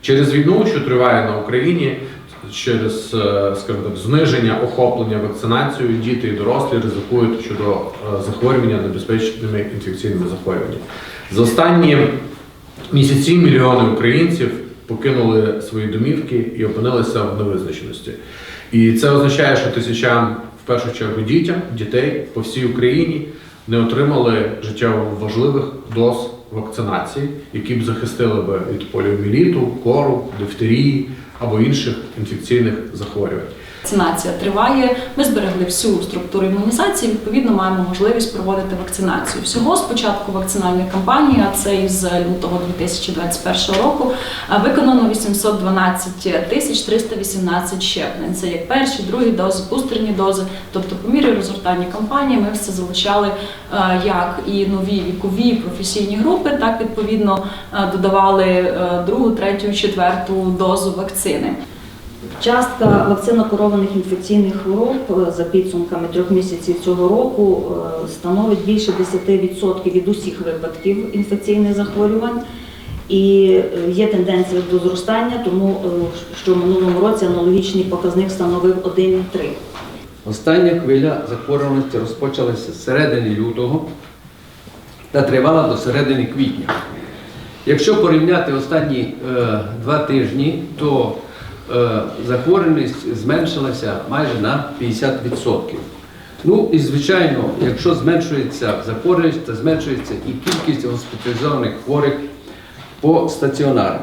Через війну, що триває на Україні, через е, скажімо так, зниження охоплення вакцинацією, діти і дорослі ризикують щодо е, захворювання небезпечними інфекційними захворюваннями. За останні місяці мільйони українців покинули свої домівки і опинилися в невизначеності. І це означає, що тисячам, в першу чергу, дітям, дітей по всій Україні не отримали життєво важливих доз вакцинації, які б захистили би від поліоміліту, кору, дифтерії або інших інфекційних захворювань. Вакцинація триває. Ми зберегли всю структуру імунізації. Відповідно, маємо можливість проводити вакцинацію. Всього з початку вакцинальної кампанії, а це із лютого 2021 року, виконано 812 тисяч 318 щеплень. Це як перші, другі дози, бустерні дози. Тобто, по мірі розгортання кампанії ми все залучали е, як і нові вікові професійні групи, так відповідно е, додавали е, другу, третю, четверту дозу вакцини. Частка вакцинокорованих інфекційних хвороб е, за підсумками трьох місяців цього року е, становить більше 10% від усіх випадків інфекційних захворювань. І е, є тенденція до зростання, тому що в минулому році аналогічний показник становив 1,3. Остання хвиля захворюваності розпочалася з середини лютого та тривала до середини квітня. Якщо порівняти останні е, два тижні, то Е, захворюваність зменшилася майже на 50%. Ну і звичайно, якщо зменшується захворюваність, то зменшується і кількість госпіталізованих хворих по стаціонарах.